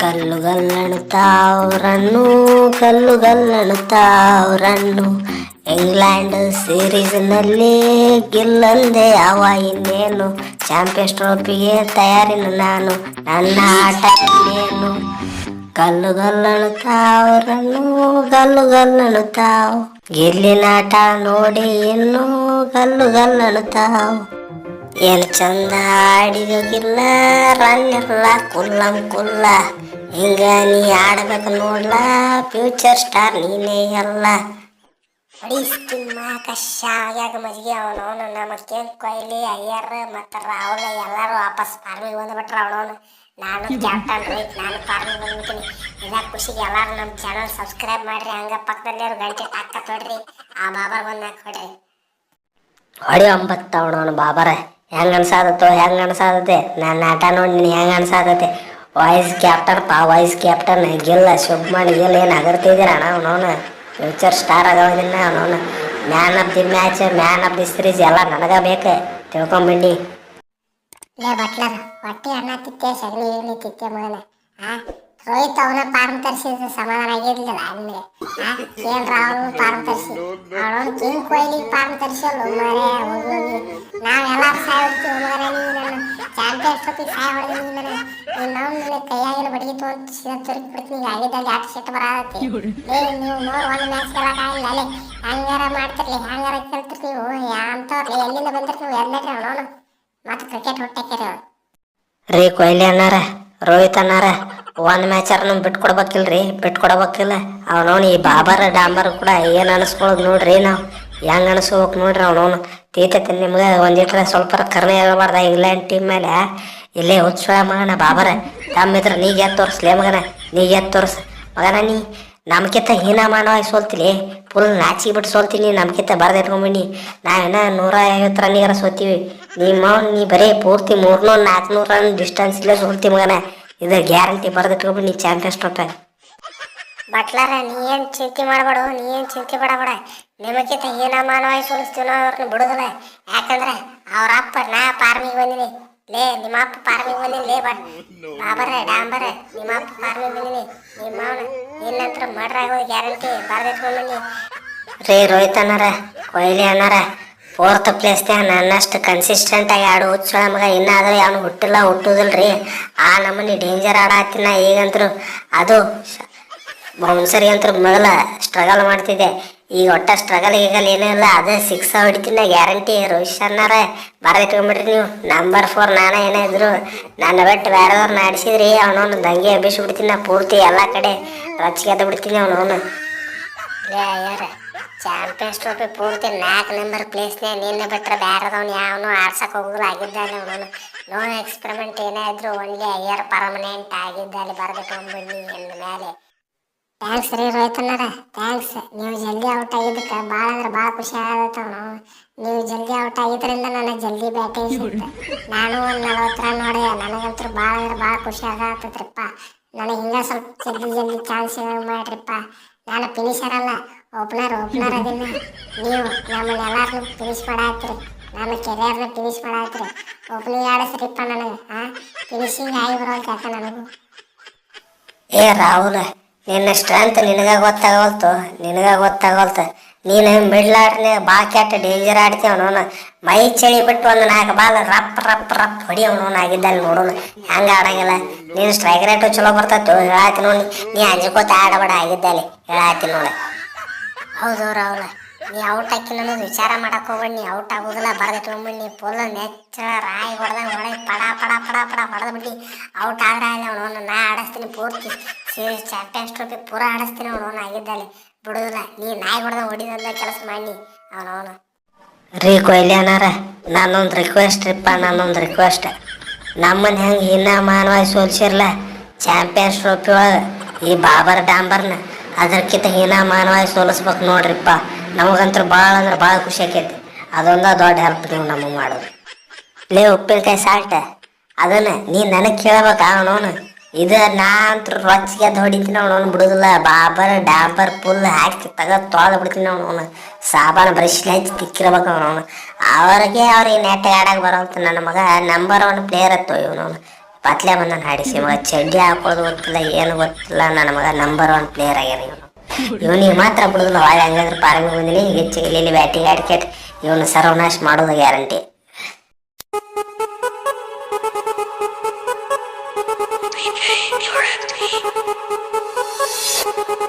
ಗಲ್ಲು ಗಲ್ಲಣುತ್ತಾವ್ರನ್ನು ಗಲ್ಲು ಗಲ್ಲಣುತ್ತಾವ್ರನ್ನು ಇಂಗ್ಲೆಂಡ್ ಸೀರೀಸ್ನಲ್ಲಿ ಗೆಲ್ಲಂದೆ. ಅವ ಇನ್ನೇನು ಚಾಂಪಿಯನ್ಸ್ ಟ್ರೋಫಿಗೆ ತಯಾರಿನ ನಾನು. ನನ್ನ ಆಟ ಇನ್ನೇನು ಗಲ್ಲು ಗಲ್ಲಣುತ್ತಾವ್ರನ್ನು ಗಲ್ಲು ಗಲ್ಲಣುತ್ತಾವ್ ಗೆಲ್ಲಿನಾಟ ನೋಡಿ ಇನ್ನು ಗಲ್ಲು ಗಲ್ಲಣುತ್ತಾವ್ ಏನು ಚಂದ ಆಡಿದೋಗಿಲ್ಲ ರನ್ ಇಲ್ಲ ಕುಲ್ಲಂ ಕುಲ್ಲ ಹಿಂಗ ನೀ ಆಡ್ಬೇಕು ನೋಡ್ಲ ಫ್ಯೂಚರ್ ಸ್ಟಾರ್ ನೀನೇ ಎಲ್ಲ ಹೊಡಿಸ್ತಿಮ್ಮ ಕಷ್ಟ ಆಗ್ಯಾಗ ಮಜ್ಗೆ ಅವನವನು ನಮ್ಮ ಕೇನ್ ಕೊಯ್ಲಿ ಅಯ್ಯರ್ ಮತ್ತು ರಾಹುಲ್ ಎಲ್ಲರೂ ವಾಪಸ್ ಫಾರ್ಮಿಗೆ ಬಂದ್ಬಿಟ್ರೆ ಅವನವನು ನಾನು ಕ್ಯಾಪ್ಟನ್ ರೋಹಿತ್ ನಾನು ಫಾರ್ಮಿಗೆ ಬಂದ್ಬಿಡ್ತೀನಿ ಇದಾಗ ಖುಷಿಗೆ ಎಲ್ಲರೂ ನಮ್ಮ ಚಾನಲ್ ಸಬ್ಸ್ಕ್ರೈಬ್ ಮಾಡ್ರಿ ಹಂಗ ಪಕ್ಕದಲ್ಲಿ ಗಂಟೆ ಟಾಕ ತೊಡ್ರಿ ಆ ಬಾಬರ್ ಬಂದು ಹಾಕೊಡ್ರಿ ಹೊಡಿ ಒಂಬತ್ತು ಅವನವನು ಬಾಬರ ಹೆಂಗ ಅನ್ಸಾದತ್ತೋ ಹೆಂಗ ಅನ್ಸಾದತ್ತೆ ನನ್ನ ಆಟ ನೋಡಿ ನೀನು ಹೆಂಗ ಅನ್ಸಾದತ್ತೆ ವಾಯ್ಸ್ ಕ್ಯಾಪ್ಟನ್ ಪಾ ವಾಯ್ಸ್ ಕ್ಯಾಪ್ಟನ್ ಗೆಲ್ಲ ಮಾಡಿ ಗೆಲ್ಲ ಏನು ಅಗರ್ತಿದ್ದೀರ ಅಣ್ಣ ಅವನವನು? ಫ್ಯೂಚರ್ ಸ್ಟಾರ್ ಆಗೋದಿನ್ನ ಅವನವನು. Man of the match man of the series ಎಲ್ಲ ನನಗ ಬೇಕು. ತಿಳ್ಕೊಂಬಂಡಿ ಲೇ ಬಟ್ಲರ್ ಹೊಟ್ಟೆ ಅನ್ನ ತಿತ್ತೆ ಸಗಣಿ ಏನು ತಿತ್ತೆ ಮಗನ? ಆ? ರೋಹಿತ್ ಅವನ ಪಾರ್ಮ್ ತರಿಸಿದ್ರೆ ಸಮಾಧಾನ ಆಗಿರ್ಲಿಲ್ಲ ಅಂದ್ರೆ ಆ ಕೇನ್ ರಾಹುಲ್ ಪಾರ್ಮ್ ತರಿಸಿ. ಅವನ ಕಿಂಗ್ ಕೊಹ್ಲಿ ಪಾರ್ಮ್ ತರಿಸಲ್ಲ ಮರೆ ಹೋಗಿ ನಾವೆಲ್ಲರೂ ಸಾಯ್ತೀವಿ ಮಗನ ನೀ ನನ್ನ ಚಾಂಪಿಯನ್ಸ್ ಟ್ರೋಫಿ ಸಾಯ ಹೊಡೆದು ನೀ ನನ್ನ ನೀನು ನಾವು ನಿನ್ನ ಕೈಯಾಗಿನ ಬಡಿಗೆ ತೊಗೊಂಡು ಸೀದಾ ತುರುಕಿ ಬಿಡ್ತೀನಿ ಆಟ ಸೆಟ್ ಬರಾದತಿ ಏ ನೀವು ನೋಡಿ ಒಂದು ಮ್ಯಾಚ್ ಗೆಲ್ಲಕ್ಕಾಗಿಲ್ಲ ಅಲ್ಲೇ. ಹಂಗಾರ ಮಾಡ್ತಿರ್ಲಿ ಹಂಗಾರ ಕಲ್ತಿರ್ಲಿ ನೀವು ಅಂತವ್ರು. ಎಲ್ಲಿಂದ ಬಂದಿರ್ತೀವಿ ಎಲ್ಲರಿ ಅವನವನು. ಮತ್ತೆ ಕ್ರಿಕೆಟ್ ಅವ್ರು ರೀ ಕೊಹ್ಲಿ ಅನ್ನಾರ ರೋಹಿತ್ ಅನ್ನಾರ. ಒಂದು ಮ್ಯಾಚರ್ ನಮ್ಗೆ ಬಿಟ್ಕೊಡ್ಬೇಕಿಲ್ರಿ ಬಿಟ್ಕೊಡ್ಬೇಕಿಲ್ಲ ಅವನವನು ಈ ಬಾಬರ, ಡಾಂಬರ್ ಕೂಡ ಏನು ಅನಿಸ್ಕೊಳ್ಳೋದು ನೋಡ್ರಿ ನಾವು. ಹೆಂಗೆ ಅನಿಸ್ಬೇಕು ನೋಡ್ರಿ ಅವನವನು ತೀತೈತೆ ನಿಮ್ಗೆ? ಒಂದಿಟ್ರೆ ಸ್ವಲ್ಪ ಕರ್ನೆ ಇರಬಾರ್ದ ಇಂಗ್ಲೆಂಡ್ ಟೀಮ್ ಮೇಲೆ ಇಲ್ಲೇ ಉತ್ಸವ ಮಗನ ಬಾಬರ. ತಮ್ಮಿದ್ರ ನೀ ಎದ್ದು ತೋರಿಸ್ಲೇ ಮಗನ, ನೀ ಎದ್ದು ತೋರಿಸ್. ಮಗನ ನೀ, ನಮ್ಕಿಂತ ಹೀನಮಾನವಾಗಿ ಸೋಲ್ತಿಲಿ. ಫುಲ್ ನಾಚಿಗೆ ಬಿಟ್ಟು ಸೋಲ್ತೀನಿ ನಮ್ಕಿಂತ ಬರ್ದಿಟ್ಕೊಂಬಿನಿ ನಾವೇನ ನೂರ ಐವತ್ತು ರನ್ನಿಗಾರ ಸೋತೀವಿ ನಿಮ್ಮ ನೀ ಬರೀ ಪೂರ್ತಿ ಮೂರ್ನೂರು ನಾಲ್ಕುನೂರು ರನ್ ಡಿಸ್ಟೆನ್ಸ್ ಇಲ್ಲೇ ಸೋಲ್ತಿ ಮಗನ. ಇದು ಗ್ಯಾರಂಟಿ ಬರ್ದಿಟ್ಕೊಂಬಿನಿ ಚಾಂಪಿಯನ್ಸ್ ಟ್ರೋಫಿ ಬಟ್ಲಾರ ನೀ ಏನು ಚಿಂತೆ ಮಾಡಬೇಡ ನೀ ಏನು ಚಿಂತೆ ಪಡಬೇಡ. ನಿಮಗಿಂತ ಹೀನಮಾನವಾಗಿ ಮಾನವಾಗಿ ನಾವು ಅವ್ರನ್ನ ಬಿಡುದಿಲ್ಲ. ಯಾಕಂದ್ರೆ ಅವ್ರ ಅಪ್ಪ ನಾ ಪಾರ್ಮಿಗೆ ಬಂದಿನಿ. ಲೇ ನಿಮ್ಮ ಅಪ್ಪ ಪಾರ್ಮಿಗೆ ಬಂದಿನಿ ಲೇ ಬಟ್ ಬಾಬರ ಡಾಂಬರ ನಿಮ್ಮ ಅಪ್ಪ ಪಾರ್ಮಿಗೆ ಬಂದಿನಿ. ನಿಮ್ಮ ಅವನ ನಿನ್ನಂತರ ಮರ್ಡ್ರ್ ಆಗೋದು ಗ್ಯಾರಂಟಿ ಬರ್ದಿಟ್ಕೊಂಡ್ಬನ್ನಿ ರೇ ರೋಹಿತ್ ಅನ್ನಾರ ಕೊಹ್ಲಿ ಅನ್ನಾರ ಫೋರ್ತ್ ಪ್ಲೇಸ್ನ್ಯಾಗ ನನ್ನಷ್ಟು ಕನ್ಸಿಸ್ಟೆಂಟ್ ಆಗಿ ಆಡು ಹುಚ್ಚಳ ಮಗ. ಇನ್ನಾದ್ರೆ ಅವನು ಹುಟ್ಟಿಲ್ಲ, ಹುಟ್ಟುದಿಲ್ರಿ. ಆ ನಮ್ಮನೆ ಡೇಂಜರ್ ಆಡಾತಿನ ಈಗಂತರೂ. ಅದು ಬೌನ್ಸರಿ ಅಂತೂ ಮೊದಲ ಸ್ಟ್ರಗಲ್ ಮಾಡ್ತಿದ್ದೆ. ಈಗ ಒಟ್ಟ ಸ್ಟ್ರಗಲ್ ಈಗಲ್ಲ ಏನೂ ಇಲ್ಲ. ಅದೇ ಸಿಕ್ಸ್ ಹೊಡಿತಿನ ಗ್ಯಾರಂಟಿ ರೋಹಿತ್ ಅನ್ನಾರ ಇಟ್ಕೊಂಡ್ಬಿಟ್ರಿ ನೀವು. ನಂಬರ್ ಫೋರ್ ನಾನೇ ಏನೇ ಇದ್ರು. ನನ್ನ ಬಿಟ್ಟು ಬೇರೆದವ್ರನ್ನ ಆಡಿಸಿದ್ರಿ ಅವನವನು ದಂಗೆ ಎಬ್ಬಿಸ್ಬಿಡ್ತೀನಿ ನಾ ಪೂರ್ತಿ ಎಲ್ಲ ಕಡೆ. ರಚ್ಚಿಗೆ ಎದ್ದು ಬಿಡ್ತೀನಿ ಅವನವನು. ಯಾರ ಚಾಂಪಿಯನ್ಸ್ ಟ್ರೋಫಿ ಪೂರ್ತಿ ನಾಲ್ಕು ನಂಬರ್ ಪ್ಲೇಸ್ನೇ ನಿನ್ನ ಬಿಟ್ರೆ ಬೇರೆದವ್ನು ಯಾವನು ಆಡ್ಸಕ್ಕೆ ಹೋಗಲು ಆಗಿದ್ದಾನೆ ಅವನು. ನೋ ಎಕ್ಸ್ಪೆರಿಮೆಂಟ್ ಏನೇ ಇದ್ರು ಒಳ್ಳೆ ಅಯ್ಯರ್ ಪರ್ಮನೆಂಟ್ ಆಗಿದ್ದಾನೆ. ಬರ್ದಿಟ್ಕೊಂಡ್ಬಿಡ್ನಿ ಎಂದ ಮೇಲೆ. ಥ್ಯಾಂಕ್ಸ್ ರೀ ರೋಹಿತಣ್ಣರ. ಥ್ಯಾಂಕ್ಸ್ ನೀವು ಜಲ್ದಿ ಔಟ್ ಆಗಿದ್ದಕ್ಕೆ ಭಾಳ ಅಂದ್ರೆ ಭಾಳ ಖುಷಿ ಆಗತ್ತ ನಾವು ಜಲ್ದಿ ಔಟ್ ಆಗಿದ್ರಿಂದ ನನಗೆ ಜಲ್ದಿ ಬ್ಯಾಟಿಂಗ್ ಸಿಕ್ತು ನಾನು ಒಂದು ನಲವತ್ತು ರನ್ ನನಗಂತೂ ಭಾಳ ಅಂದ್ರೆ ಭಾಳ ಖುಷಿ ಆಗತ್ತೈತ್ರಿಪ್ಪ. ನನಗೆ ಹಿಂಗೆ ಸ್ವಲ್ಪ ಜಲ್ದಿ ಜಲ್ದಿ ಚಾನ್ಸ್ ಮಾಡ್ರಿಪ್ಪ. ನಾನು ಫಿನಿಷರ್ ಅಲ್ಲ ಓಪನರ್ ಓಪನರ್ ಅದಿಲ್ಲ ನೀವು ನಮ್ಮನ್ನ ಎಲ್ಲಾರನ್ನೂ ಫಿನಿಶ್ ಮಾಡಾತ್ರಿ ನಮ್ಮ ಕೆರಿಯರ್ನ ಫಿನಿಶ್ ಮಾಡಾತ್ರಿ ಓಪನಿಂಗ್ ಆಡಿಸ್ರಿಪ್ಪ ನನಗೆ, ಆ? ಫಿನಿಶಿಂಗ್ ಆಗಿ ಬರೋ ಕೆಲಸ ನನಗೂ. ಏ ರಾಹುಲ್, ನಿನ್ನ ಸ್ಟ್ರೆಂತ್ ನಿನಗ ಗೊತ್ತಾಗವಲ್ತು ನಿನಗ ಗೊತ್ತಾಗವಲ್ತು. ನೀನು ಮಿಡ್ಲ್ ಆಡ್ನೆ ಬಾ ಕೆಟ್ಟ ಡೇಂಜರ್ ಆಡ್ತೀವ ಅವನು ಮೈ ಚಳಿ ಬಿಟ್ಟು ಒಂದು ನಾಲ್ಕು ಬಾಲ್ ರಪ್ ರಪ್ ರಪ್ ಹೊಡಿ ಅವನು ಆಗಿದ್ದಲ್ಲಿ ನೋಡೋನು. ಹೆಂಗೆ ಆಡಂಗಿಲ್ಲ? ನೀನು ಸ್ಟ್ರೈಕ್ ರೇಟು ಚಲೋ ಬರ್ತೈತು ಹೇಳಾತಿ ನೋಡಿ ನೀ. ಅಂಜಿಕೋತ ಆಡಬೇಡ ಆಗಿದ್ದಲ್ಲಿ ಹೇಳಾತಿ ನೋಡಿ. ಹೌದು ರಾಹುಲ ನೀ ಔಟ್ ಹಾಕಿ ಅನ್ನೋದು ವಿಚಾರ ಮಾಡಕ್ ಹೋಗ್ಬೇಡಿ, ನೀ ಔಟ್ ಆಗೋದಿಲ್ಲ ಬರ್ದಿಟ್ಕೊಂಡ್ಬಿಡಿ ನೀ ಫುಲ್ ನೆಚ್ಚ ರಾಯಿ ಹೊಡೆದಂಗೆ ಹೊಡೆ, ಪಡ ಪಡ ಪಡ ಪಡ ಹೊಡೆದು ಔಟ್ ಆದ್ರೆ ಅವನು ನಾ ಆಡಿಸ್ತೀನಿ ಪೂರ್ತಿ. ಸೀರೀಸ್ ಚಾಂಪಿಯನ್ಸ್ ಟ್ರೋಫಿ ಪೂರ ಆಡಿಸ್ತೀನಿ ಅವನು ಆಗಿದ್ದಲ್ಲಿ ಬಿಡುದಿಲ್ಲ. ನೀ ನಾಯಿ ಹೊಡೆದ ಹೊಡಿದಂದ ಕೆಲಸ ಮಾಡಿ. ಅವನವನು ರೀ ಕೊಹ್ಲಿ ಅನ್ನಾರ ನಾನೊಂದು ರಿಕ್ವೆಸ್ಟ್ ರೀಪ್ಪ ನಾನೊಂದು ರಿಕ್ವೆಸ್ಟ್ ನಮ್ಮನ್ನ ಹೆಂಗೆ ಹಿನ್ನ ಮಾನವಾಗಿ ಸೋಲ್ಸಿರ್ಲ? ಚಾಂಪಿಯನ್ಸ್ ಟ್ರೋಫಿ ಒಳಗೆ ಈ ಬಾಬರ್ ಡಾಂಬರ್ನ ಅದಕ್ಕಿಂತ ಹೀನ ಮಾನವಾಗಿ ಸೋಲಿಸ್ಬೇಕು ನೋಡ್ರಿಪ್ಪ. ನಮಗಂತೂ ಭಾಳ ಅಂದ್ರೆ ಭಾಳ ಖುಷಿ ಆಕೈತಿ. ಅದೊಂದ ದೊಡ್ಡ ಹೆಲ್ಪ್ ನೀವು ನಮಗೆ ಮಾಡೋದು. ಲೇ ಉಪ್ಪಿನಕಾಯಿ ಸಾಲ್ಟ ಅದನ್ನ ನೀ ನನಗೆ ಕೇಳ್ಬೇಕು ಅವನವನು ಇದು ನಾ ಅಂತೂ ರೊಚ್ಚಿಗೆ ಹೊಡಿತೀನಿ ಅವನವನು ಬಿಡುದಿಲ್ಲ. ಬಾಬರ್ ಡಾಂಬರ್ ಫುಲ್ ಹಾಕಿ ತಗ ತೊಳೆದು ಬಿಡ್ತೀನಿ ಅವನವನು ಸಾಬಾನ ಬ್ರಷ್ಲಿ ಹಚ್ಚಿ ತಿಕ್ಕಿರ್ಬೇಕು ಅವನು ಅವ್ರಿಗೆ ಅವ್ರಿಗೆ ನೆಟ್ ಆಡಕ್ಕೆ ಬರೋಂತ ನನ್ನ ಮಗ ನಂಬರ್ ಒನ್ ಪ್ಲೇಯರ್ ಇತ್ತು ಇವನವನು ಪತ್ಲೆ ಬಂದನ್ ಹಾಡಿಸಿ ಮಗ. ಚಡ್ಡಿ ಹಾಕೋದು ಗೊತ್ತಿಲ್ಲ, ಏನು ಗೊತ್ತಿಲ್ಲ. ನನ್ನ ಮಗ ನಂಬರ್ ಒನ್ ಪ್ಲೇಯರ್ ಆಗ್ಯಾನ ಇವನು. ಇವನಿಗೆ ಮಾತ್ರ ಬಿಡುದಿಲ್ಲ. ಹೊಳೆ ಹಂಗಾದ್ರೆ ಪಾರಂಗ ಬಂದಿನಿ ಹೆಚ್ಚು ಇಲ್ಲಿ ಇಲ್ಲಿ ಬ್ಯಾಟಿಂಗ್ ಆಡ್ಕೆಟ್ ಇವನು ಸರ್ವನಾಶ ಮಾಡೋದು ಗ್ಯಾರಂಟಿ Thank you.